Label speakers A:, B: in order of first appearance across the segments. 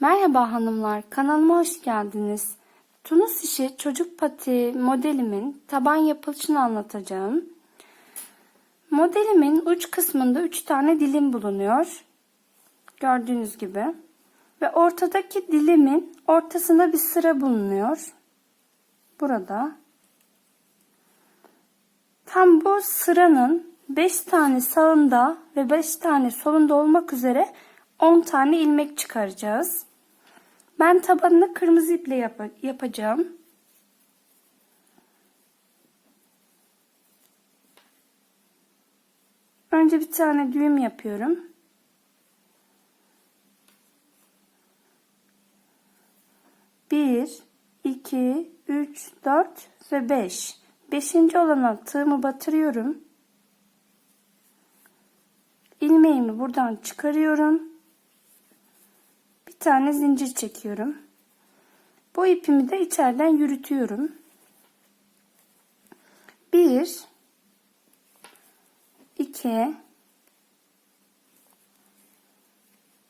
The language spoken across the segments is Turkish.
A: Merhaba hanımlar, kanalıma hoş geldiniz. Tunus işi çocuk pati modelimin taban yapılışını anlatacağım. Modelimin uç kısmında 3 tane dilim bulunuyor. Gördüğünüz gibi. Ve ortadaki dilimin ortasında bir sıra bulunuyor. Burada. Tam bu sıranın 5 tane sağında ve 5 tane solunda olmak üzere 10 tane ilmek çıkaracağız. Ben tabanını kırmızı iple yap yapacağım. Önce bir tane düğüm yapıyorum. Bir, iki, üç, dört ve beş. Beşinci olana tığımı batırıyorum. İlmeğimi buradan çıkarıyorum. Tane zincir çekiyorum. Bu ipimi de içeriden yürütüyorum. Bir, iki,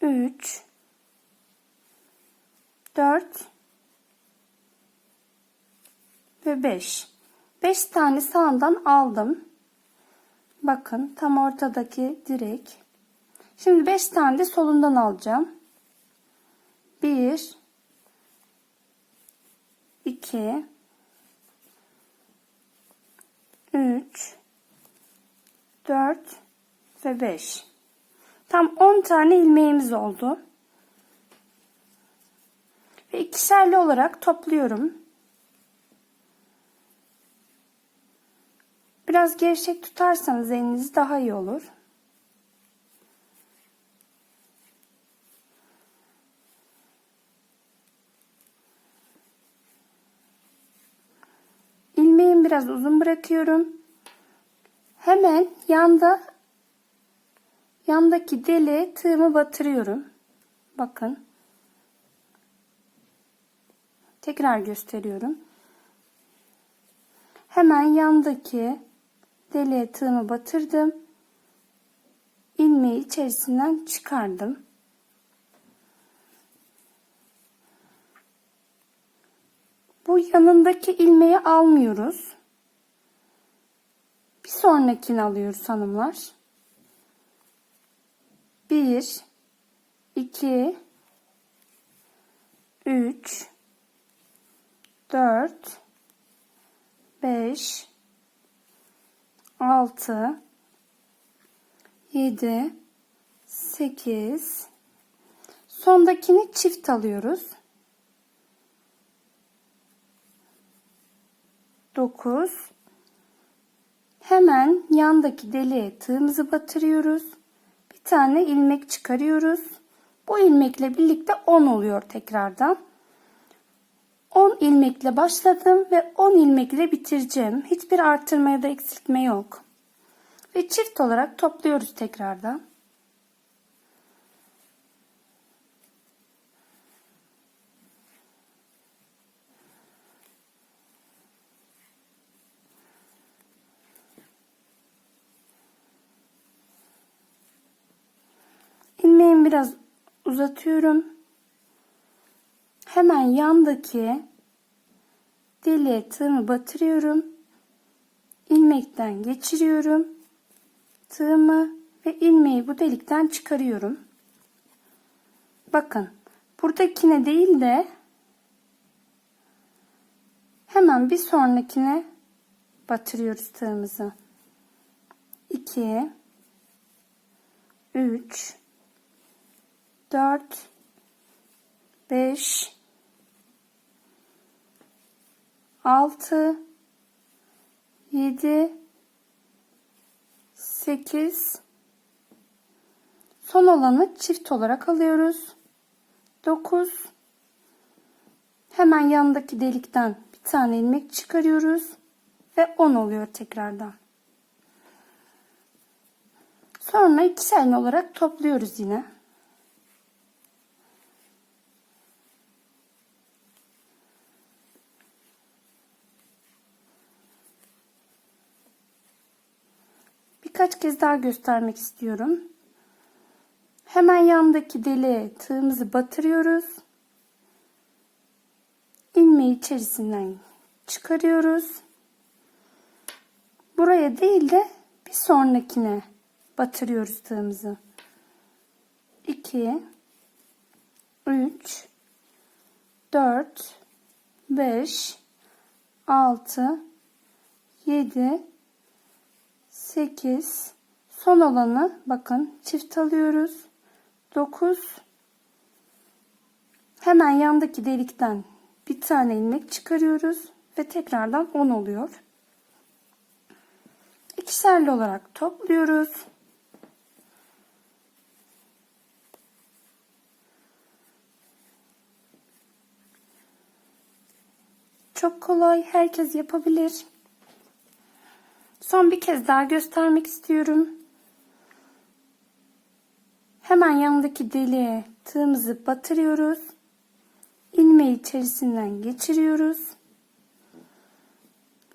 A: üç, dört ve beş. Beş tane sağından aldım. Bakın tam ortadaki direk. Şimdi beş tane de solundan alacağım. Bir, iki, üç, dört ve beş. Tam on tane ilmeğimiz oldu. Ve ikişerli olarak topluyorum. Biraz gevşek tutarsanız eliniz daha iyi olur. İlmeğimi biraz uzun bırakıyorum. Hemen yanda yandaki deliğe tığımı batırıyorum. Bakın. Tekrar gösteriyorum. Hemen yandaki deliğe tığımı batırdım. İlmeği içerisinden çıkardım. Bu yanındaki ilmeği almıyoruz. Bir sonrakini alıyoruz hanımlar. 1 2 3 4 5 6 7 8 sondakini çift alıyoruz. 9 hemen yandaki deliğe tığımızı batırıyoruz. Bir tane ilmek çıkarıyoruz. Bu ilmekle birlikte 10 oluyor tekrardan. 10 ilmekle başladım ve 10 ilmekle bitireceğim. Hiçbir artırma ya da eksiltme yok. Ve çift olarak topluyoruz tekrardan. İlmeğimi biraz uzatıyorum. Hemen yandaki deliğe tığımı batırıyorum. İlmekten geçiriyorum. Tığımı ve ilmeği bu delikten çıkarıyorum. Bakın buradakine değil de hemen bir sonrakine batırıyoruz tığımızı. 2 3 4 5 6 7 8 son olanı çift olarak alıyoruz. 9 hemen yanındaki delikten bir tane ilmek çıkarıyoruz ve 10 oluyor tekrardan. Sonra ikişer olarak topluyoruz yine. Birkaç kez daha göstermek istiyorum. Hemen yandaki deliğe tığımızı batırıyoruz. ilmeği içerisinden çıkarıyoruz. Buraya değil de bir sonrakine batırıyoruz tığımızı. 2 3 4 5 6 7 8 son olanı bakın çift alıyoruz. 9 hemen yandaki delikten bir tane ilmek çıkarıyoruz ve tekrardan 10 oluyor. İkişerli olarak topluyoruz. Çok kolay, herkes yapabilir. Son bir kez daha göstermek istiyorum. Hemen yanındaki deliğe tığımızı batırıyoruz. ilmeği içerisinden geçiriyoruz.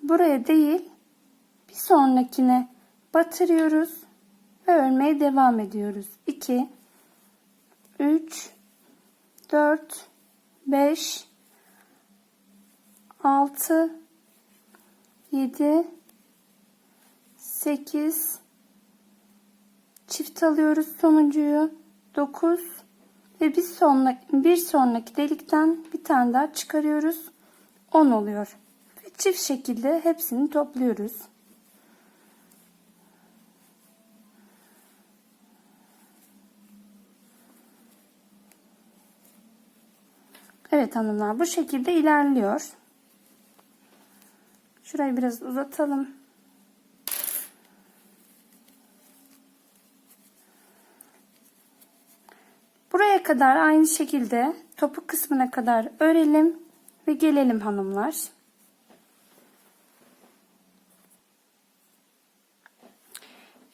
A: Buraya değil, bir sonrakine batırıyoruz ve örmeye devam ediyoruz. 2 3 4 5 6 7 8 çift alıyoruz sonuncuyu. 9 ve bir sonraki bir sonraki delikten bir tane daha çıkarıyoruz. 10 oluyor. Ve çift şekilde hepsini topluyoruz. Evet hanımlar bu şekilde ilerliyor. Şurayı biraz uzatalım. Buraya kadar aynı şekilde topuk kısmına kadar örelim ve gelelim hanımlar.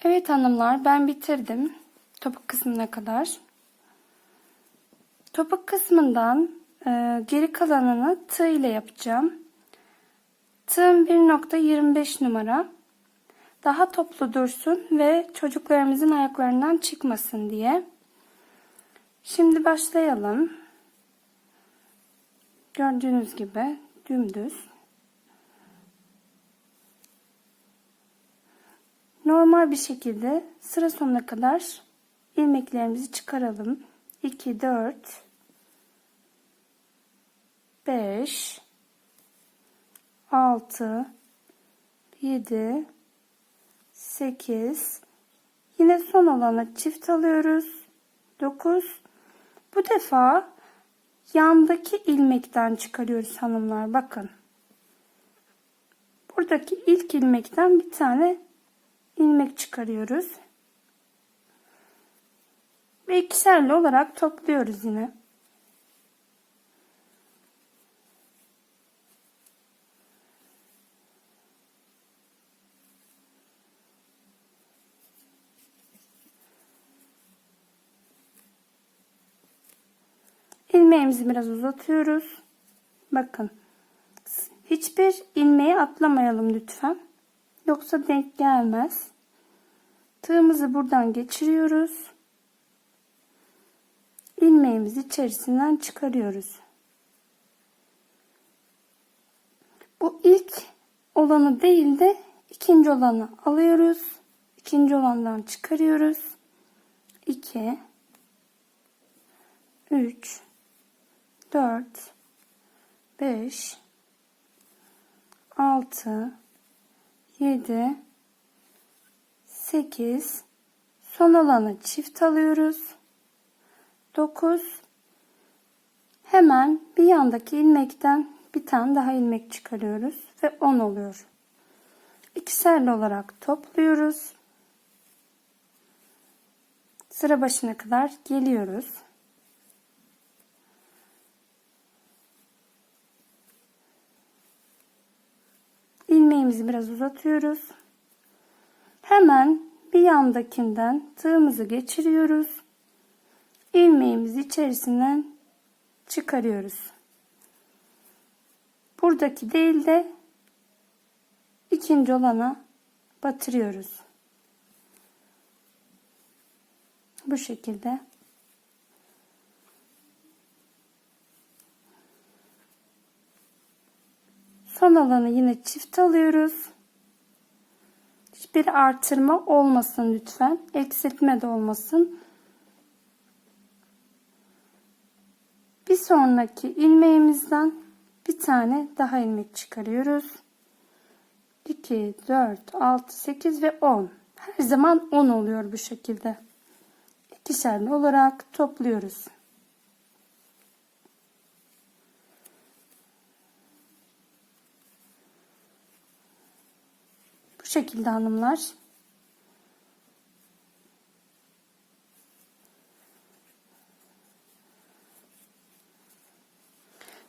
A: Evet hanımlar ben bitirdim topuk kısmına kadar. Topuk kısmından e, geri kalanını tığ ile yapacağım. Tığım 1.25 numara. Daha toplu dursun ve çocuklarımızın ayaklarından çıkmasın diye. Şimdi başlayalım. Gördüğünüz gibi dümdüz. Normal bir şekilde sıra sonuna kadar ilmeklerimizi çıkaralım. 2, 4, 5, 6 7 8 yine son olanı çift alıyoruz 9 bu defa yandaki ilmekten çıkarıyoruz hanımlar bakın. Buradaki ilk ilmekten bir tane ilmek çıkarıyoruz. Ve ikişerli olarak topluyoruz yine ilmeğimizi biraz uzatıyoruz. Bakın. Hiçbir ilmeği atlamayalım lütfen. Yoksa denk gelmez. Tığımızı buradan geçiriyoruz. ilmeğimizi içerisinden çıkarıyoruz. Bu ilk olanı değil de ikinci olanı alıyoruz. İkinci olandan çıkarıyoruz. 2 3 4 5 6 7 8 son olanı çift alıyoruz. 9 hemen bir yandaki ilmekten bir tane daha ilmek çıkarıyoruz ve 10 oluyor. İkişerli olarak topluyoruz. Sıra başına kadar geliyoruz ilmeğimizi biraz uzatıyoruz. Hemen bir yandakinden tığımızı geçiriyoruz. ilmeğimizi içerisinden çıkarıyoruz. Buradaki değil de ikinci olana batırıyoruz. Bu şekilde Son alanı yine çift alıyoruz. Hiçbir artırma olmasın lütfen. Eksiltme de olmasın. Bir sonraki ilmeğimizden bir tane daha ilmek çıkarıyoruz. 2, 4, 6, 8 ve 10. Her zaman 10 oluyor bu şekilde. İkişerli olarak topluyoruz. Şekilde hanımlar.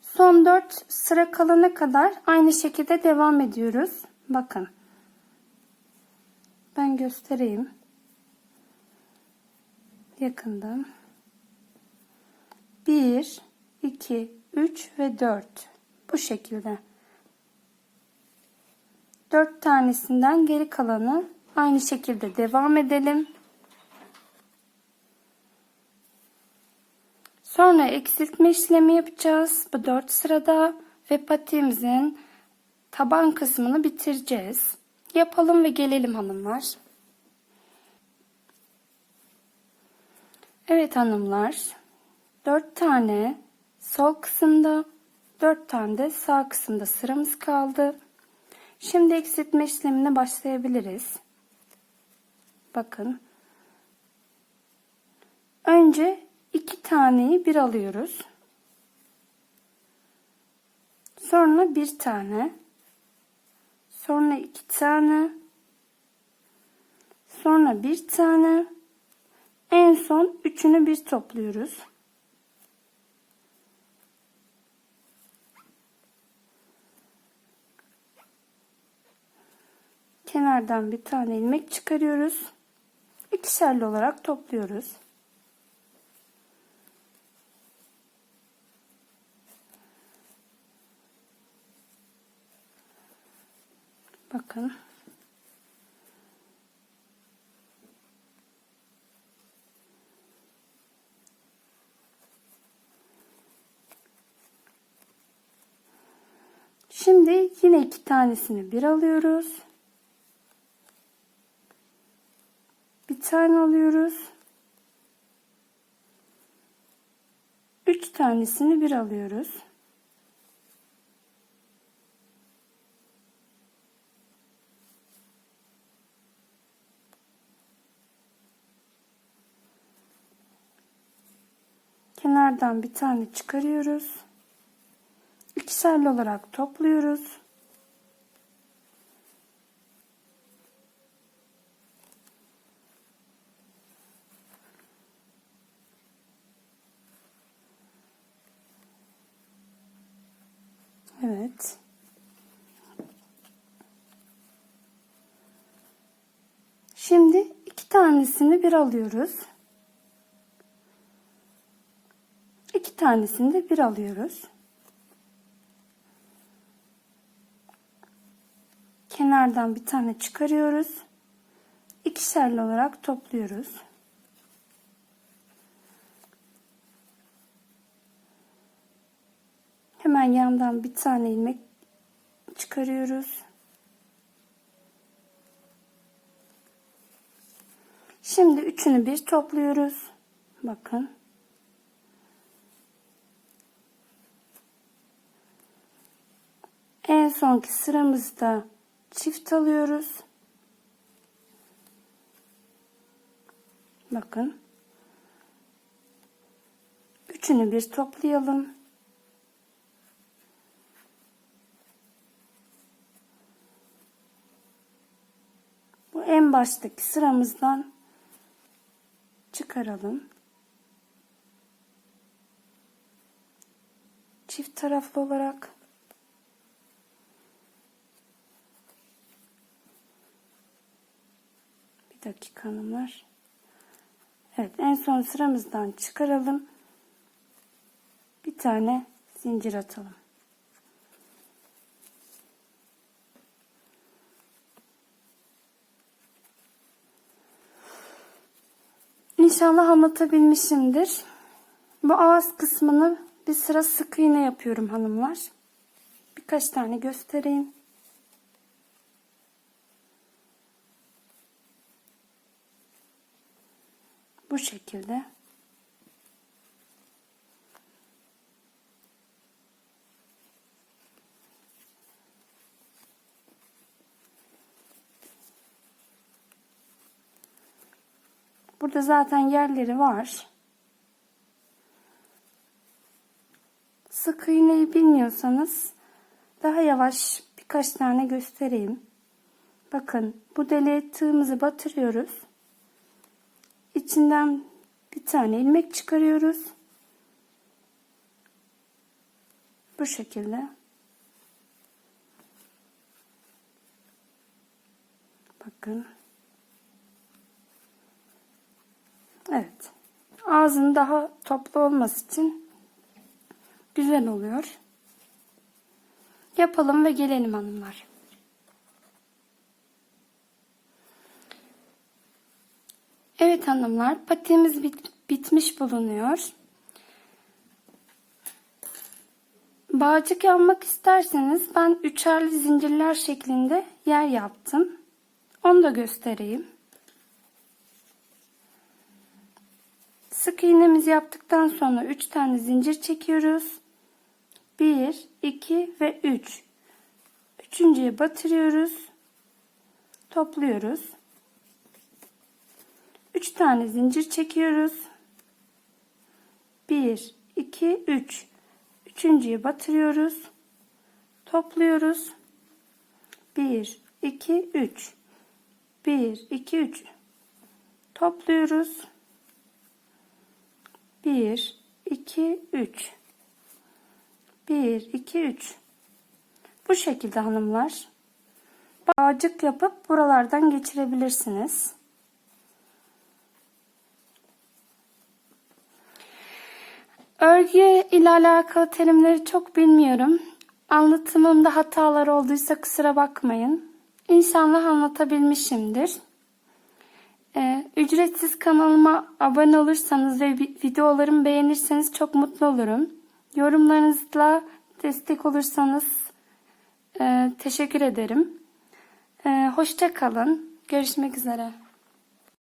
A: Son 4 sıra kalana kadar aynı şekilde devam ediyoruz. Bakın. Ben göstereyim. Yakından. 1, 2, 3 ve 4. Bu şekilde. 4 tanesinden geri kalanı aynı şekilde devam edelim. Sonra eksiltme işlemi yapacağız. Bu 4 sırada ve patiğimizin taban kısmını bitireceğiz. Yapalım ve gelelim hanımlar. Evet hanımlar. 4 tane sol kısımda, 4 tane de sağ kısımda sıramız kaldı. Şimdi eksiltme işlemine başlayabiliriz. Bakın. Önce iki taneyi bir alıyoruz. Sonra bir tane. Sonra iki tane. Sonra bir tane. En son üçünü bir topluyoruz. Kenardan bir tane ilmek çıkarıyoruz. İkişerli olarak topluyoruz. Bakın. Şimdi yine iki tanesini bir alıyoruz. Tane alıyoruz. Üç tanesini bir alıyoruz. Kenardan bir tane çıkarıyoruz. İkişerli olarak topluyoruz. Evet. Şimdi iki tanesini bir alıyoruz. İki tanesini de bir alıyoruz. Kenardan bir tane çıkarıyoruz. İkişerli olarak topluyoruz. Hemen yandan bir tane ilmek çıkarıyoruz. Şimdi üçünü bir topluyoruz. Bakın. En sonki sıramızda çift alıyoruz. Bakın. Üçünü bir toplayalım. En baştaki sıramızdan çıkaralım. Çift taraflı olarak bir dakika hanımlar. Evet en son sıramızdan çıkaralım. Bir tane zincir atalım. İnşallah anlatabilmişimdir. Bu ağız kısmını bir sıra sık iğne yapıyorum hanımlar. birkaç tane göstereyim. Bu şekilde. Burada zaten yerleri var. Sık iğneyi bilmiyorsanız daha yavaş birkaç tane göstereyim. Bakın bu deliğe tığımızı batırıyoruz. İçinden bir tane ilmek çıkarıyoruz. Bu şekilde. Bakın. Evet. Ağzın daha toplu olması için güzel oluyor. Yapalım ve gelelim hanımlar. Evet hanımlar, patiğimiz bit- bitmiş bulunuyor. Bağcık yapmak isterseniz ben üçerli zincirler şeklinde yer yaptım. Onu da göstereyim. Sık iğnemizi yaptıktan sonra 3 tane zincir çekiyoruz. 1, 2 ve 3. Üçüncüye batırıyoruz. Topluyoruz. 3 tane zincir çekiyoruz. 1, 2, 3. Üçüncüye batırıyoruz. Topluyoruz. 1, 2, 3. 1, 2, 3. Topluyoruz. 1, 2, 3. 1, 2, 3. Bu şekilde hanımlar. Bağcık yapıp buralardan geçirebilirsiniz. Örgü ile alakalı terimleri çok bilmiyorum. Anlatımımda hatalar olduysa kusura bakmayın. İnşallah anlatabilmişimdir. Ee, ücretsiz kanalıma abone olursanız ve videolarımı beğenirseniz çok mutlu olurum. Yorumlarınızla destek olursanız e, teşekkür ederim. E, hoşça kalın. Görüşmek üzere.